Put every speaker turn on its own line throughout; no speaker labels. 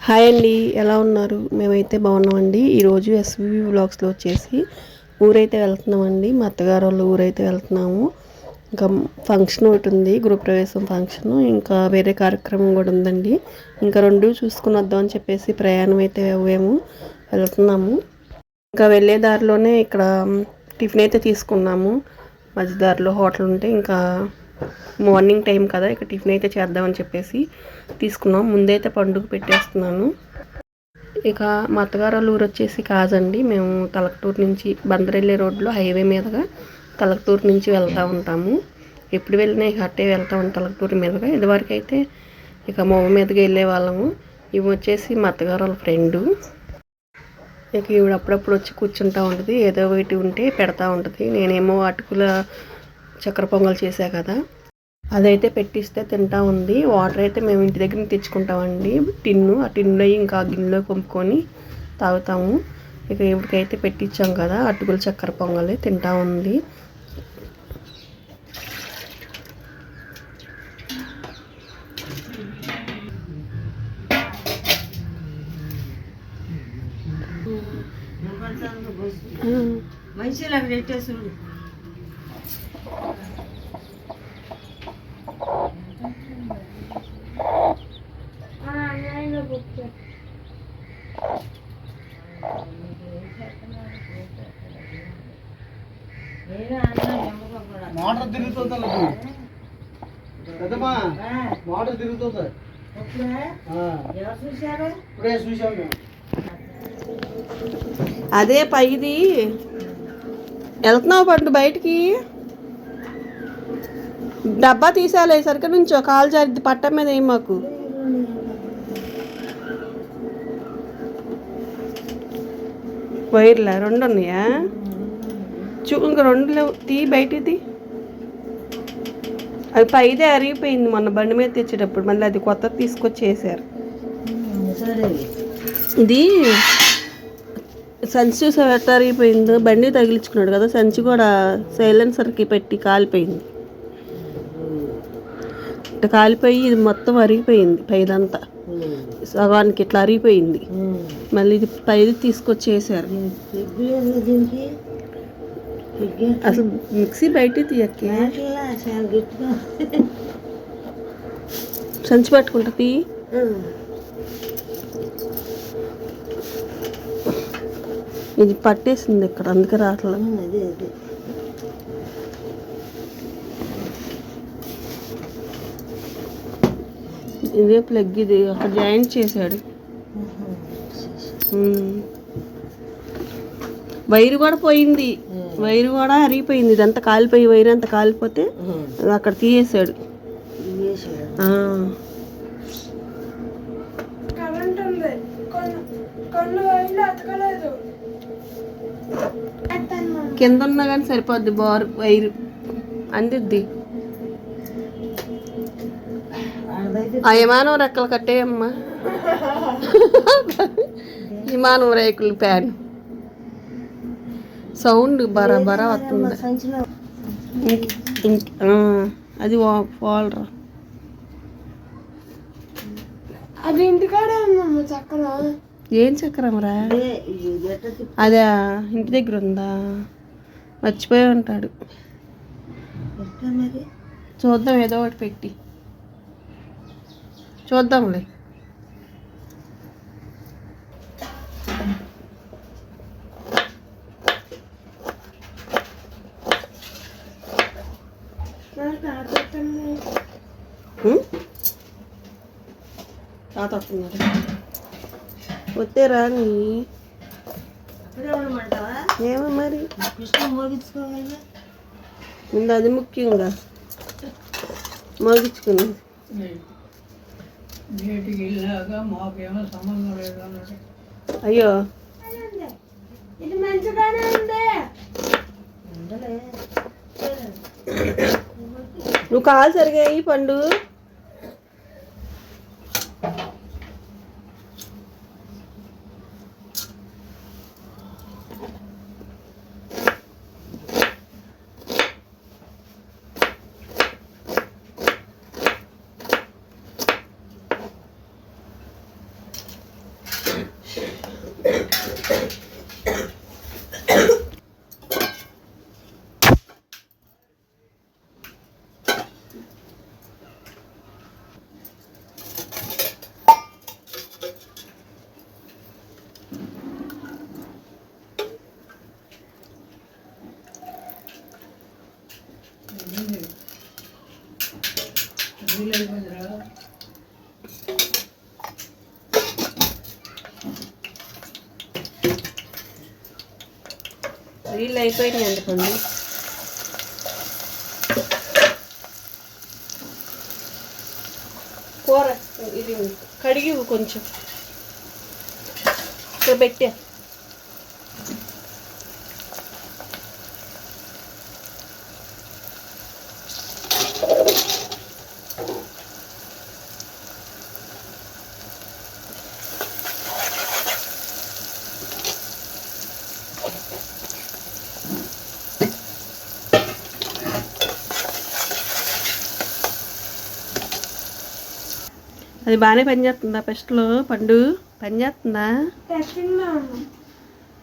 Hi అండి ఎలా ఉన్నారు? మేమైతే బాగున్నామండి. ఈరోజు ఎస్వి బ్లాగ్స్లో వచ్చేసి ఊరైతే వెళ్తున్నామండి. మా అత్తగారు వాళ్ళు ఊరైతే వెళ్తున్నాము. ఇంకా ఫంక్షన్ ఒకటి ఉంది గృహప్రవేశం ఫంక్షన్ ఇంకా వేరే కార్యక్రమం కూడా ఉందండి. ఇంకా రెండు చూసుకుని వద్దాం అని చెప్పేసి ప్రయాణం అయితే అవ్వాము వెళ్తున్నాము. ఇంకా వెళ్ళే దారిలోనే ఇక్కడ టిఫిన్ అయితే తీసుకున్నాము. మధ్య దారిలో హోటల్ ఉంటే ఇంకా మార్నింగ్ టైం కదా ఇక టిఫిన్ అయితే చేద్దామని చెప్పేసి తీసుకున్నాం. ముందైతే పండుగ పెట్టేస్తున్నాను. ఇక మా అత్తగారు వాళ్ళ ఊరు వచ్చేసి కాజండి మేము తలకటూరు నుంచి బందరెల్లి రోడ్లో హైవే మీదుగా తలకటూరు నుంచి వెళ్తూ ఉంటాము. ఎప్పుడు వెళ్ళినా ఇక అట్టే వెళ్తూ ఉంటాం తలకటూరు మీదుగా. ఇదివరకు అయితే ఇక మొమ్మ మీదగా వెళ్ళే వాళ్ళము. ఇవి వచ్చేసి మా అత్తగారు వాళ్ళ ఫ్రెండు. ఇక ఈవిడ అప్పుడప్పుడు వచ్చి కూర్చుంటూ ఉంటుంది. ఏదో ఒకటి ఉంటే పెడతా ఉంటుంది. నేనేమో అటుకుల చక్కెర పొంగల్ చేసా కదా అదైతే పెట్టిస్తే తింటా ఉంది వాటర్ అయితే మేము ఇంటి దగ్గర నుంచి తెచ్చుకుంటామండి టిన్ను ఆ టిన్నులో ఇంకా గిన్నెలో పంపుకొని తాగుతాము ఇక ఇప్పటికైతే పెట్టించాం కదా అటుకుల చక్కెర పొంగలి తింటా ఉంది
మంచిగా అక్కడ
మోటార్ తిరుగుతుంది వాళ్ళకు. పెద్దమ్మా మోటార్ తిరుగుతుంది. ఇప్పుడే చూసాం మేము.
అదే పైది. వెళ్తున్నావు పండు బయటికి? డబ్బా తీసాలే సరిగ్గా నుంచో. కాలు జారిద్ది పట్టం మీద ఏం మాకు? వైర్లా రెండు ఉన్నాయా? చూ ఇంక రెండు లేవు. తీ బయటిది అది పైదే అరిగిపోయింది మొన్న బండి మీద తెచ్చేటప్పుడు. మళ్ళీ అది కొత్త తీసుకొచ్చి వేసారు
సరే.
ఇది సంచి చూసా ఎట్లా అరిగిపోయిందో. బండి తగిలించుకున్నాడు కదా. సంచి కూడా సైలెన్సర్కి పెట్టి కాలిపోయింది. ఇట్లా కాలిపోయి ఇది మొత్తం అరిగిపోయింది పైదంతా. సగానికి ఇట్లా అరిగిపోయింది. మళ్ళీ ఇది పైది తీసుకొచ్చేసారు. అసలు మిక్సీ బయట తీయక్కే. సంచి పట్టుకుంటుంది ఇది పట్టేసింది ఇక్కడ అందుకే రావట్లేదు
అదే అదే.
ఇదే ప్లగ్ ఇది అక్కడ జాయింట్ చేశాడు. వైరు కూడా పోయింది. వైరు కూడా అరిగిపోయింది. ఇదంతా కాలిపోయి వైరు అంతా కాలిపోతే అది అక్కడ ఆ. కింద ఉన్నా కానీ సరిపోద్ది బారు వైరు. అందిద్ది. ఆ విమానం రెక్కలు కట్టేయమ్మా. విమానం రేకులు ప్యాన్. సౌండ్ బరా బరా వస్తుంది. అది పోలరా
అది ఇంటికాడే ఉందమ్మ
ఏం చక్రం రా
అదే
ఇంటి దగ్గర ఉందా? మర్చిపోయి ఉంటాడు. చూద్దాం ఏదో ఒకటి పెట్టి. చూద్దాంలే. తాత వస్తే రాని ఏమో మరి?
కృష్ణ మోగించుకోవాలి
ముందు అది ముఖ్యంగా మోగించుకుని అయ్యో.
ఇది మంచిగానే ఉంది
నువ్వు కాలు సరిగా అయ్యి పండు. నీళ్ళు అయిపోయినాయి అనుకోండి. కూర ఇది కడిగి కొంచెం. ఇక్కడ పెట్టా. అది బాగానే పనిచేస్తుందా పెస్ట్లో పండు పనిచేస్తుందా?
టెస్టింగ్లో ఉన్నాం.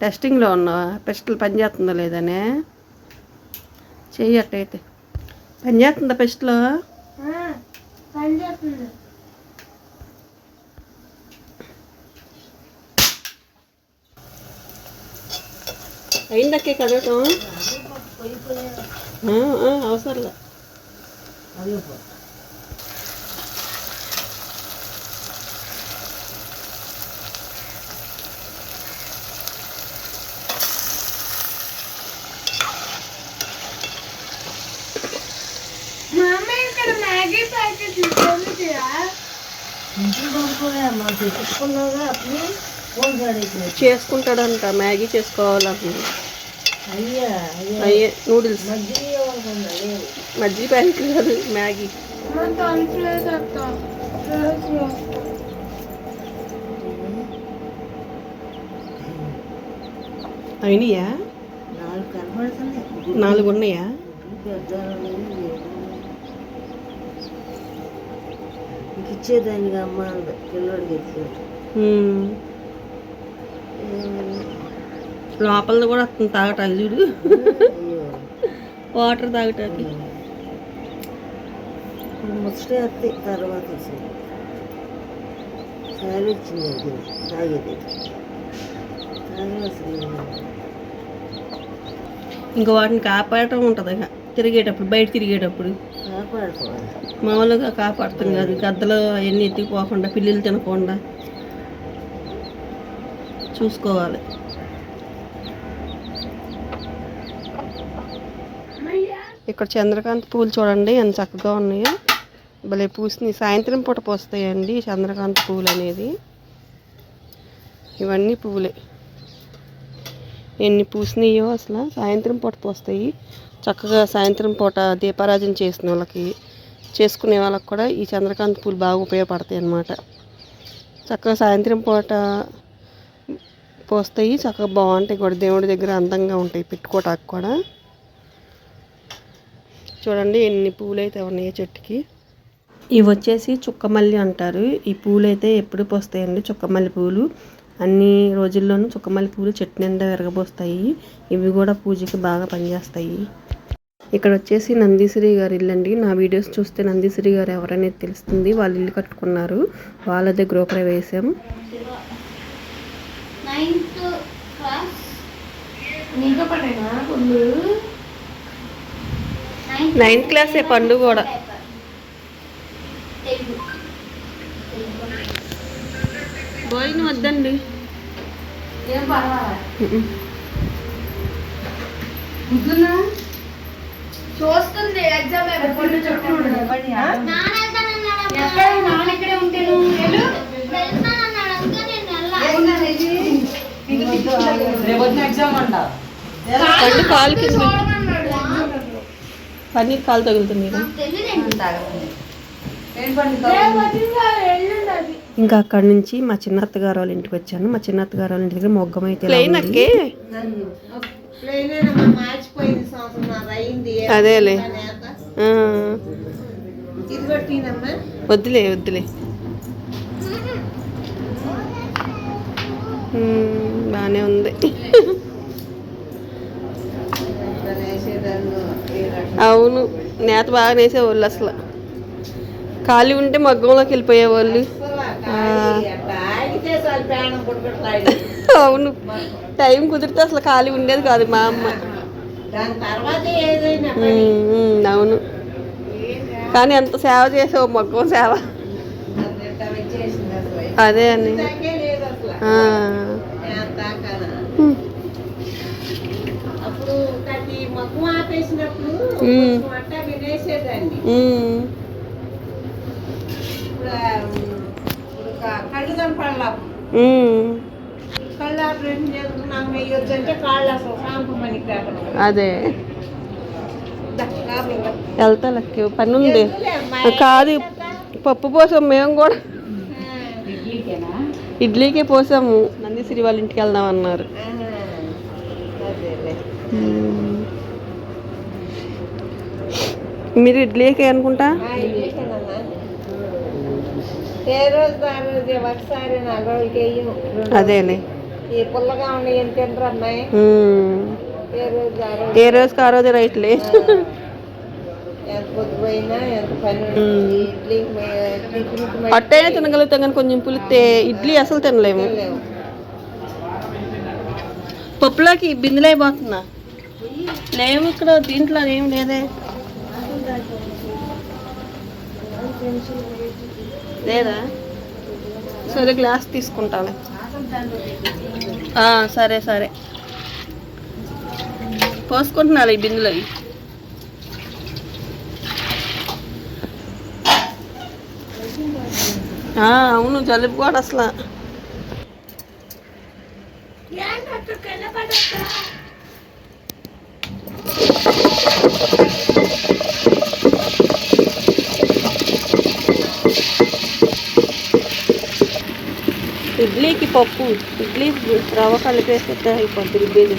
టెస్టింగ్లో ఉన్నావా? పెస్ట్లు పనిచేస్తుందా లేదనే? చెయ్యి అట్టయితే పనిచేస్తుందా
చేస్తుంది
అయిందక్కే కడగటం?
పొయ్యి పొయ్యి
ఆ, ఆ, అవసరంలే
అది పో.
మా అమ్మ ఇక్కడ మ్యాగీ ప్యాకెట్ కొనుక్కురా
ఇంటికి కొనుక్కోలే అమ్మా తెచ్చుకున్నావుగా అప్పుడు ఫోన్ కాడైతే
చేసుకుంటాడంట మ్యాగీ చేసుకోవాలంటున్నాడు
అయ్యా అయ్యా.
అయ్యే నూడిల్స్. మజ్జిగ ప్యాకెట్లు కాదు మ్యాగీ. అయినాయా?
నాలుగు
ఉన్నాయా
పెద్ద ఇంక ఇచ్చేదానికి అమ్మ అంది. పిల్లోడికి ఇచ్చేది
ఉమ్. లోపలది కూడా వస్తుంది తాగటాలు చూడు. వాటర్ తాగటానికి.
ముచ్చటే వస్తాయి తర్వాత సారి వచ్చింది అది. తాగేది.
ఇంకా వాటిని కాపాడటం ఉంటుంది తిరిగేటప్పుడు బయట తిరిగేటప్పుడు. మామూలుగా కాపాడుతాం కాదు. గద్దలు అవన్నీ ఎత్తిపోకుండా పిల్లులు తినకుండా చూసుకోవాలి. ఇక్కడ చంద్రకాంత్ పూలు చూడండి ఎంత చక్కగా ఉన్నాయో. భలే పూసినాయి. సాయంత్రం పూట పోస్తాయండి చంద్రకాంత్ పూలు అనేది. ఇవన్నీ పువ్వులే ఎన్ని పూసినాయో అసలు. సాయంత్రం పూట పోస్తాయి. చక్కగా సాయంత్రం పూట దీపారాజన చేసిన వాళ్ళకి చేసుకునే వాళ్ళకి కూడా ఈ చంద్రకాంత పూలు బాగా ఉపయోగపడతాయి అన్నమాట. చక్కగా సాయంత్రం పూట పోస్తాయి. చక్కగా బాగుంటాయి కూడా. దేవుడి దగ్గర అందంగా ఉంటాయి పెట్టుకోవటానికి కూడా. చూడండి ఎన్ని పూలు అయితే ఉన్నాయో చెట్టుకి. ఇవి వచ్చేసి చుక్కమల్లి అంటారు. ఈ పూలు అయితే ఎప్పుడు పోస్తాయండి? చుక్కమల్లి పూలు. అన్ని రోజుల్లోనూ చుక్కమల్లి పూలు చెట్టు నిండా విరగబోస్తాయి. ఇవి కూడా పూజకి బాగా పనిచేస్తాయి. ఇక్కడ వచ్చేసి నందీశ్వరి గారి ఇల్లు అండి. నా వీడియోస్ చూస్తే నందీశ్వరి గారు ఎవరనేది తెలుస్తుంది. వాళ్ళు ఇల్లు కట్టుకున్నారు. వాళ్ళదే గృహప్రవేశం.
నైన్త్ క్లాస్ నీతో పడేనా కొన్ని
నైన్త్ క్లాసే పండు కూడా. భోజనం వద్దండి.
చూస్తుంది ఎగ్జామ్ ఇక్కడే ఉంటే
కాలు కింద. పన్నీర్ కాలు తగులుతుంది ఇంకా అక్కడి నుంచి మా చిన్న అత్తగారు వాళ్ళ ఇంటికి వచ్చాను. మా చిన్న అత్తగారు వాళ్ళ ఇంటి దగ్గర మొగ్గం అయితే అదేలే. వద్దులే వద్దులే. బాగానే ఉంది. అవును నేత బాగా నేసేవాళ్ళు అసలు. ఖాళీ ఉంటే మగ్గంలోకి వెళ్ళిపోయేవాళ్ళు. అవును. టైం కుదిరితే అసలు ఖాళీ ఉండేది కాదు మా అమ్మ. అవును. కానీ ఎంత సేవ చేసావు మగ్గం సేవ. అదే అని.
అప్పుడు మగ్గు ఆపేసినప్పుడు
మ్మ్.
కొంచెం అట్టా వినేసేదండి
ఉమ్,
ఇప్పుడు ఆ, ఇప్పుడు క- కళ్ళు కనపడాల.
ఉమ్,
కళ్ళు ఆపరేషన్ చేసుకున్నాం వేయొచ్చు అంటే కాళ్ళు అసలు సాంపు పనికి రాకుండా.
అదే. వెళ్తా లక్కి పని ఉంది? కాదు పప్పు పోసాం మేము కూడా. ఇడ్లీకే పోసాము. నందీశ్రీ వాళ్ళ ఇంటికి వెళ్దాం అన్నారు. మీరు ఇడ్లీకే అనుకుంటా.
ఏ రోజు ఆ రోజు ఒకసారి నాలుగు రోజులకి వేయం
అదేలే.
ఈ పుల్లగా ఏం తినరు అమ్మాయి?
ఉమ్.
ఏ రోజు ఆ రోజు?
ఏ రోజుకి ఆ రోజు రైట్లే.
ఎంత పొద్దుపోయినా పని మే-
అట్టైనా తినగలుగుతాం కానీ కొంచెం పులితే ఇడ్లీ అసలు తినలేము. పప్పులోకి బిందులు అయిపోతున్నా. లేవు ఇక్కడ దీంట్లో ఏం లేదే. లేదా? సరే గ్లాస్ తీసుకుంటాను. ఆ, సరే సరే. పోసుకుంటున్నాను ఈ బిందులో. అవును జలుబు కూడా అసలు. ఇడ్లీకి పప్పు ఇడ్లీ రవ్వ కలిపేస్తే అయిపోద్ది రుబ్బేది.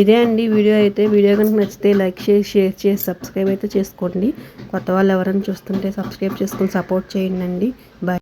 ఇదే అండి వీడియో అయితే. వీడియో కనుక నచ్చితే లైక్ చేసి షేర్ చేసి సబ్స్క్రైబ్ అయితే చేసుకోండి. కొత్త వాళ్ళు ఎవరైనా చూస్తుంటే సబ్స్క్రైబ్ చేసుకొని సపోర్ట్ చేయండి అండి. బాయ్